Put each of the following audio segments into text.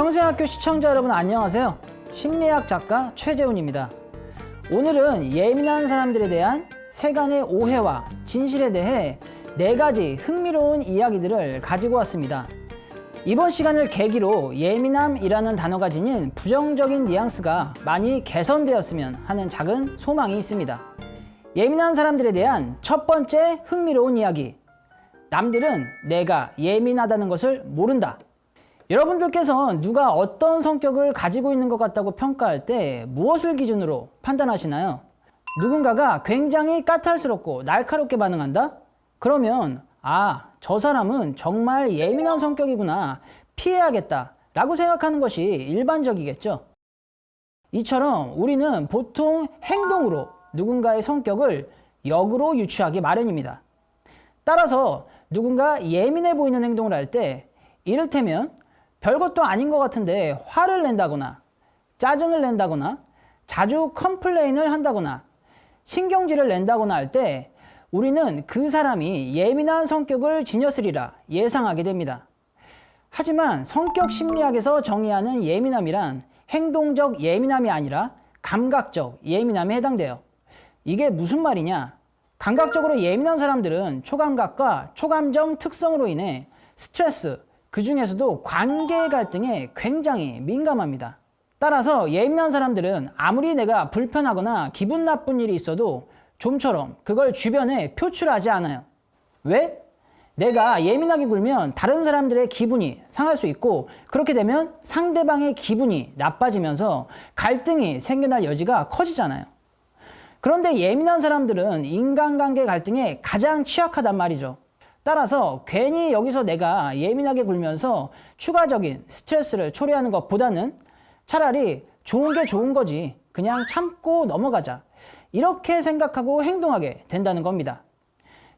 평생학교 시청자 여러분 안녕하세요. 심리학 작가 최재훈입니다. 오늘은 예민한 사람들에 대한 세간의 오해와 진실에 대해 네 가지 흥미로운 이야기들을 가지고 왔습니다. 이번 시간을 계기로 예민함이라는 단어가 지닌 부정적인 뉘앙스가 많이 개선되었으면 하는 작은 소망이 있습니다. 예민한 사람들에 대한 첫 번째 흥미로운 이야기. 남들은 내가 예민하다는 것을 모른다. 여러분들께서 누가 어떤 성격을 가지고 있는 것 같다고 평가할 때 무엇을 기준으로 판단하시나요? 누군가가 굉장히 까탈스럽고 날카롭게 반응한다? 그러면 아, 저 사람은 정말 예민한 성격이구나. 피해야겠다. 라고 생각하는 것이 일반적이겠죠. 이처럼 우리는 보통 행동으로 누군가의 성격을 역으로 유추하기 마련입니다. 따라서 누군가 예민해 보이는 행동을 할 때 이를테면 별것도 아닌 것 같은데 화를 낸다거나 짜증을 낸다거나 자주 컴플레인을 한다거나 신경질을 낸다거나 할 때 우리는 그 사람이 예민한 성격을 지녔으리라 예상하게 됩니다. 하지만 성격 심리학에서 정의하는 예민함이란 행동적 예민함이 아니라 감각적 예민함에 해당돼요. 이게 무슨 말이냐? 감각적으로 예민한 사람들은 초감각과 초감정 특성으로 인해 스트레스, 그 중에서도 관계 갈등에 굉장히 민감합니다. 따라서 예민한 사람들은 아무리 내가 불편하거나 기분 나쁜 일이 있어도 좀처럼 그걸 주변에 표출하지 않아요. 왜? 내가 예민하게 굴면 다른 사람들의 기분이 상할 수 있고 그렇게 되면 상대방의 기분이 나빠지면서 갈등이 생겨날 여지가 커지잖아요. 그런데 예민한 사람들은 인간관계 갈등에 가장 취약하단 말이죠. 따라서 괜히 여기서 내가 예민하게 굴면서 추가적인 스트레스를 초래하는 것보다는 차라리 좋은 게 좋은 거지. 그냥 참고 넘어가자. 이렇게 생각하고 행동하게 된다는 겁니다.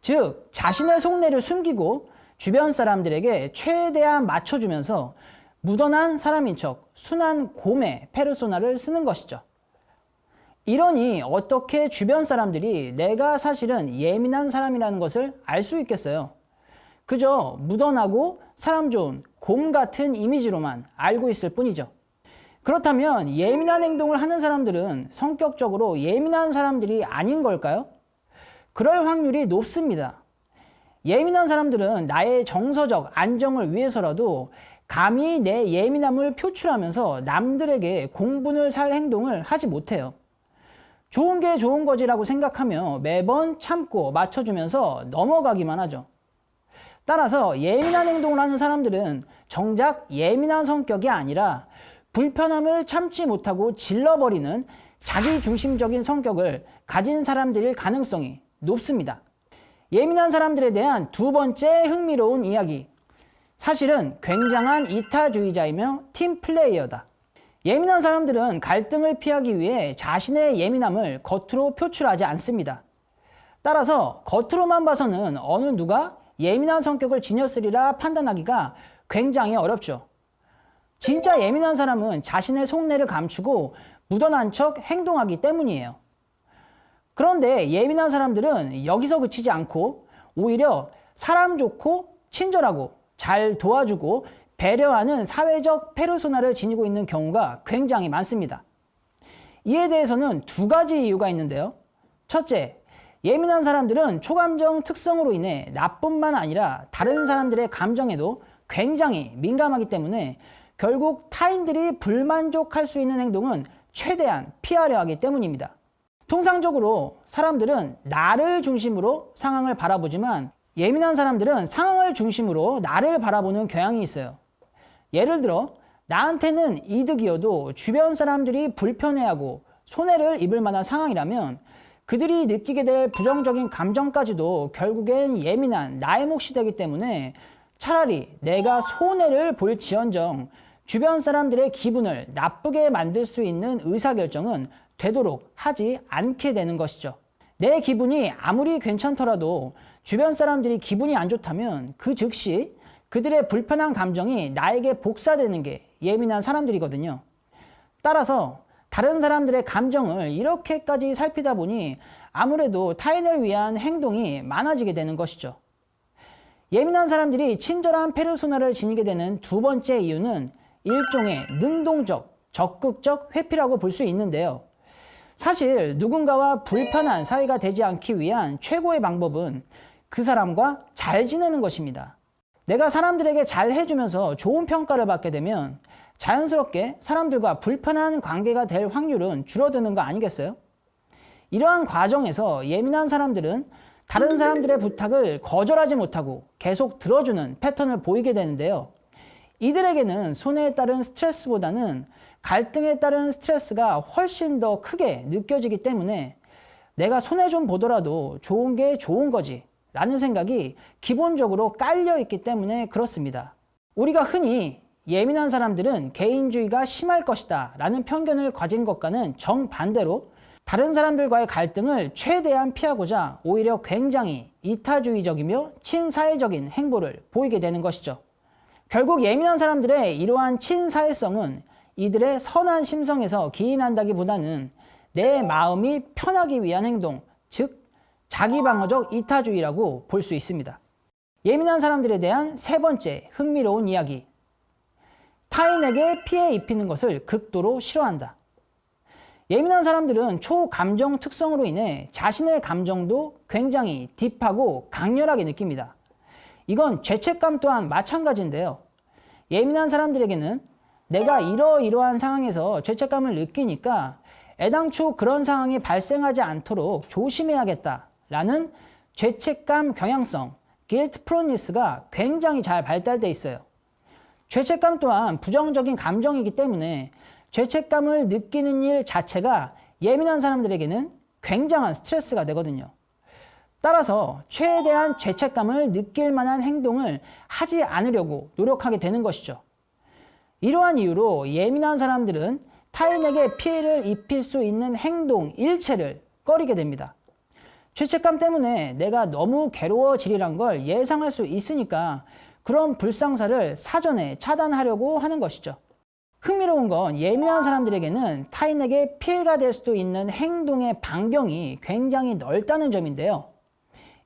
즉, 자신의 속내를 숨기고 주변 사람들에게 최대한 맞춰주면서 무던한 사람인 척 순한 곰의 페르소나를 쓰는 것이죠. 이러니 어떻게 주변 사람들이 내가 사실은 예민한 사람이라는 것을 알 수 있겠어요? 그저 묻어나고 사람 좋은 곰 같은 이미지로만 알고 있을 뿐이죠. 그렇다면 예민한 행동을 하는 사람들은 성격적으로 예민한 사람들이 아닌 걸까요? 그럴 확률이 높습니다. 예민한 사람들은 나의 정서적 안정을 위해서라도 감히 내 예민함을 표출하면서 남들에게 공분을 살 행동을 하지 못해요. 좋은 게 좋은 거지라고 생각하며 매번 참고 맞춰주면서 넘어가기만 하죠. 따라서 예민한 행동을 하는 사람들은 정작 예민한 성격이 아니라 불편함을 참지 못하고 질러버리는 자기 중심적인 성격을 가진 사람들일 가능성이 높습니다. 예민한 사람들에 대한 두 번째 흥미로운 이야기. 사실은 굉장한 이타주의자이며 팀 플레이어다. 예민한 사람들은 갈등을 피하기 위해 자신의 예민함을 겉으로 표출하지 않습니다. 따라서 겉으로만 봐서는 어느 누가 예민한 성격을 지녔으리라 판단하기가 굉장히 어렵죠. 진짜 예민한 사람은 자신의 속내를 감추고 묻어난 척 행동하기 때문이에요. 그런데 예민한 사람들은 여기서 그치지 않고 오히려 사람 좋고 친절하고 잘 도와주고 배려하는 사회적 페르소나를 지니고 있는 경우가 굉장히 많습니다. 이에 대해서는 두 가지 이유가 있는데요. 첫째, 예민한 사람들은 초감정 특성으로 인해 나뿐만 아니라 다른 사람들의 감정에도 굉장히 민감하기 때문에 결국 타인들이 불만족할 수 있는 행동은 최대한 피하려 하기 때문입니다. 통상적으로 사람들은 나를 중심으로 상황을 바라보지만 예민한 사람들은 상황을 중심으로 나를 바라보는 경향이 있어요. 예를 들어 나한테는 이득이어도 주변 사람들이 불편해하고 손해를 입을 만한 상황이라면 그들이 느끼게 될 부정적인 감정까지도 결국엔 예민한 나의 몫이 되기 때문에 차라리 내가 손해를 볼 지언정 주변 사람들의 기분을 나쁘게 만들 수 있는 의사결정은 되도록 하지 않게 되는 것이죠. 내 기분이 아무리 괜찮더라도 주변 사람들이 기분이 안 좋다면 그 즉시 그들의 불편한 감정이 나에게 복사되는 게 예민한 사람들이거든요. 따라서 다른 사람들의 감정을 이렇게까지 살피다 보니 아무래도 타인을 위한 행동이 많아지게 되는 것이죠. 예민한 사람들이 친절한 페르소나를 지니게 되는 두 번째 이유는 일종의 능동적, 적극적 회피라고 볼 수 있는데요. 사실 누군가와 불편한 사이가 되지 않기 위한 최고의 방법은 그 사람과 잘 지내는 것입니다. 내가 사람들에게 잘 해주면서 좋은 평가를 받게 되면 자연스럽게 사람들과 불편한 관계가 될 확률은 줄어드는 거 아니겠어요? 이러한 과정에서 예민한 사람들은 다른 사람들의 부탁을 거절하지 못하고 계속 들어주는 패턴을 보이게 되는데요. 이들에게는 손해에 따른 스트레스보다는 갈등에 따른 스트레스가 훨씬 더 크게 느껴지기 때문에 내가 손해 좀 보더라도 좋은 게 좋은 거지 라는 생각이 기본적으로 깔려 있기 때문에 그렇습니다. 우리가 흔히 예민한 사람들은 개인주의가 심할 것이다 라는 편견을 가진 것과는 정반대로 다른 사람들과의 갈등을 최대한 피하고자 오히려 굉장히 이타주의적이며 친사회적인 행보를 보이게 되는 것이죠. 결국 예민한 사람들의 이러한 친사회성은 이들의 선한 심성에서 기인한다기보다는 내 마음이 편하기 위한 행동, 즉 자기방어적 이타주의라고 볼 수 있습니다. 예민한 사람들에 대한 세 번째 흥미로운 이야기. 타인에게 피해 입히는 것을 극도로 싫어한다. 예민한 사람들은 초감정 특성으로 인해 자신의 감정도 굉장히 딥하고 강렬하게 느낍니다. 이건 죄책감 또한 마찬가지인데요. 예민한 사람들에게는 내가 이러이러한 상황에서 죄책감을 느끼니까 애당초 그런 상황이 발생하지 않도록 조심해야겠다라는 죄책감 경향성, guilt proneness가 굉장히 잘 발달돼 있어요. 죄책감 또한 부정적인 감정이기 때문에 죄책감을 느끼는 일 자체가 예민한 사람들에게는 굉장한 스트레스가 되거든요. 따라서 최대한 죄책감을 느낄 만한 행동을 하지 않으려고 노력하게 되는 것이죠. 이러한 이유로 예민한 사람들은 타인에게 피해를 입힐 수 있는 행동 일체를 꺼리게 됩니다. 죄책감 때문에 내가 너무 괴로워지리란 걸 예상할 수 있으니까 그런 불상사를 사전에 차단하려고 하는 것이죠. 흥미로운 건 예민한 사람들에게는 타인에게 피해가 될 수도 있는 행동의 반경이 굉장히 넓다는 점인데요.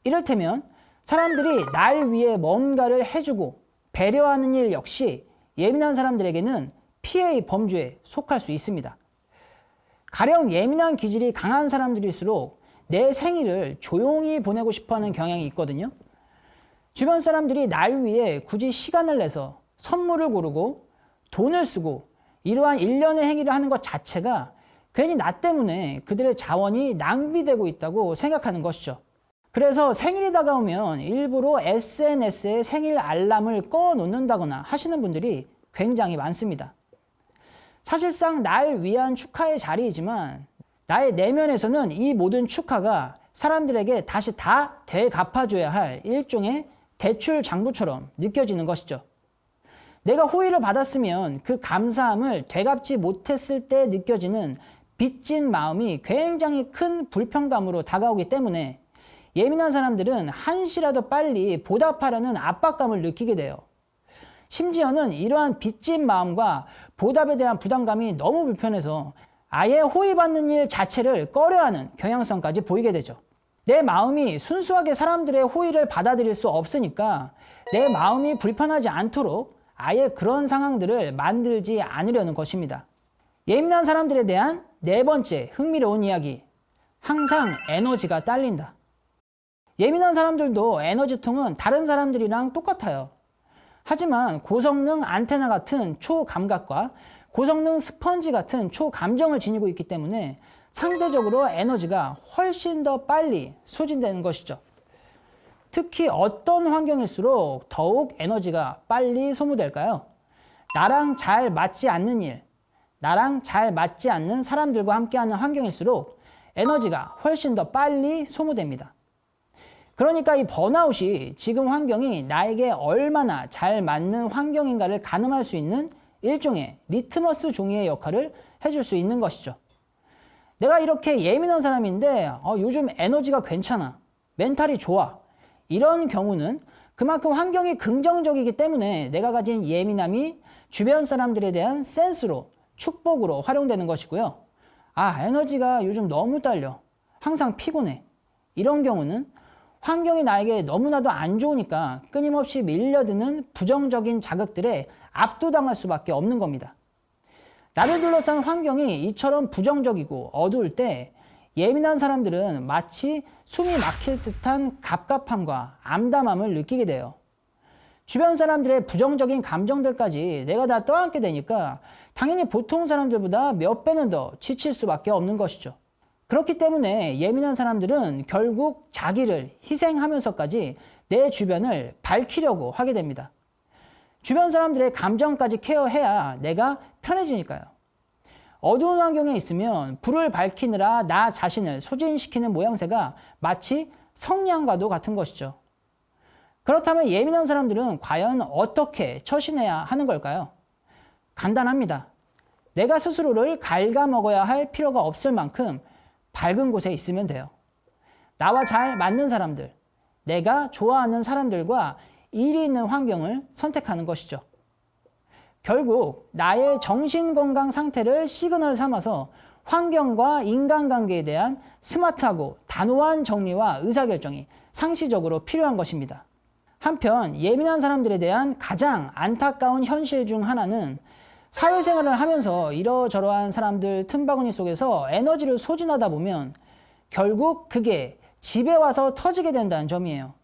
이를테면 사람들이 날 위해 뭔가를 해주고 배려하는 일 역시 예민한 사람들에게는 피해의 범주에 속할 수 있습니다. 가령 예민한 기질이 강한 사람들일수록 내 생일을 조용히 보내고 싶어 하는 경향이 있거든요. 주변 사람들이 날 위해 굳이 시간을 내서 선물을 고르고 돈을 쓰고 이러한 일련의 행위를 하는 것 자체가 괜히 나 때문에 그들의 자원이 낭비되고 있다고 생각하는 것이죠. 그래서 생일이 다가오면 일부러 SNS에 생일 알람을 꺼 놓는다거나 하시는 분들이 굉장히 많습니다. 사실상 날 위한 축하의 자리이지만 나의 내면에서는 이 모든 축하가 사람들에게 다시 다 되갚아줘야 할 일종의 대출 장부처럼 느껴지는 것이죠. 내가 호의를 받았으면 그 감사함을 되갚지 못했을 때 느껴지는 빚진 마음이 굉장히 큰 불편감으로 다가오기 때문에 예민한 사람들은 한시라도 빨리 보답하려는 압박감을 느끼게 돼요. 심지어는 이러한 빚진 마음과 보답에 대한 부담감이 너무 불편해서 아예 호의받는 일 자체를 꺼려하는 경향성까지 보이게 되죠. 내 마음이 순수하게 사람들의 호의를 받아들일 수 없으니까 내 마음이 불편하지 않도록 아예 그런 상황들을 만들지 않으려는 것입니다. 예민한 사람들에 대한 네 번째 흥미로운 이야기. 항상 에너지가 딸린다. 예민한 사람들도 에너지통은 다른 사람들이랑 똑같아요. 하지만 고성능 안테나 같은 초감각과 고성능 스펀지 같은 초감정을 지니고 있기 때문에 상대적으로 에너지가 훨씬 더 빨리 소진되는 것이죠. 특히 어떤 환경일수록 더욱 에너지가 빨리 소모될까요? 나랑 잘 맞지 않는 일, 나랑 잘 맞지 않는 사람들과 함께하는 환경일수록 에너지가 훨씬 더 빨리 소모됩니다. 그러니까 이 번아웃이 지금 환경이 나에게 얼마나 잘 맞는 환경인가를 가늠할 수 있는 일종의 리트머스 종이의 역할을 해줄 수 있는 것이죠. 내가 이렇게 예민한 사람인데 어, 요즘 에너지가 괜찮아. 멘탈이 좋아. 이런 경우는 그만큼 환경이 긍정적이기 때문에 내가 가진 예민함이 주변 사람들에 대한 센스로 축복으로 활용되는 것이고요. 아, 에너지가 요즘 너무 딸려. 항상 피곤해. 이런 경우는 환경이 나에게 너무나도 안 좋으니까 끊임없이 밀려드는 부정적인 자극들에 압도당할 수밖에 없는 겁니다. 나를 둘러싼 환경이 이처럼 부정적이고 어두울 때 예민한 사람들은 마치 숨이 막힐 듯한 갑갑함과 암담함을 느끼게 돼요. 주변 사람들의 부정적인 감정들까지 내가 다 떠안게 되니까 당연히 보통 사람들보다 몇 배는 더 지칠 수밖에 없는 것이죠. 그렇기 때문에 예민한 사람들은 결국 자기를 희생하면서까지 내 주변을 밝히려고 하게 됩니다. 주변 사람들의 감정까지 케어해야 내가 편해지니까요. 어두운 환경에 있으면 불을 밝히느라 나 자신을 소진시키는 모양새가 마치 성냥과도 같은 것이죠. 그렇다면 예민한 사람들은 과연 어떻게 처신해야 하는 걸까요? 간단합니다. 내가 스스로를 갉아먹어야 할 필요가 없을 만큼 밝은 곳에 있으면 돼요. 나와 잘 맞는 사람들, 내가 좋아하는 사람들과 일이 있는 환경을 선택하는 것이죠. 결국 나의 정신 건강 상태를 시그널 삼아서 환경과 인간관계에 대한 스마트하고 단호한 정리와 의사결정이 상시적으로 필요한 것입니다. 한편 예민한 사람들에 대한 가장 안타까운 현실 중 하나는 사회생활을 하면서 이러저러한 사람들 틈바구니 속에서 에너지를 소진하다 보면 결국 그게 집에 와서 터지게 된다는 점이에요.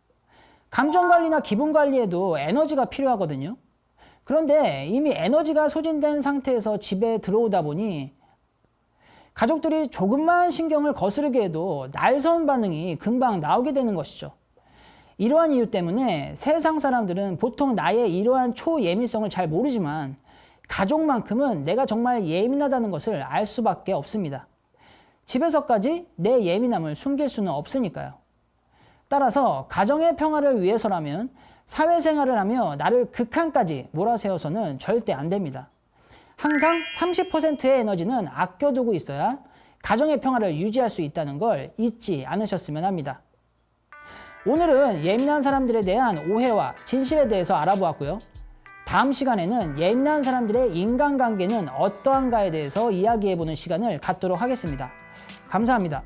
감정 관리나 기분 관리에도 에너지가 필요하거든요. 그런데 이미 에너지가 소진된 상태에서 집에 들어오다 보니 가족들이 조금만 신경을 거스르게 해도 날선 반응이 금방 나오게 되는 것이죠. 이러한 이유 때문에 세상 사람들은 보통 나의 이러한 초예민성을 잘 모르지만 가족만큼은 내가 정말 예민하다는 것을 알 수밖에 없습니다. 집에서까지 내 예민함을 숨길 수는 없으니까요. 따라서 가정의 평화를 위해서라면 사회생활을 하며 나를 극한까지 몰아세워서는 절대 안 됩니다. 항상 30%의 에너지는 아껴두고 있어야 가정의 평화를 유지할 수 있다는 걸 잊지 않으셨으면 합니다. 오늘은 예민한 사람들에 대한 오해와 진실에 대해서 알아보았고요. 다음 시간에는 예민한 사람들의 인간관계는 어떠한가에 대해서 이야기해보는 시간을 갖도록 하겠습니다. 감사합니다.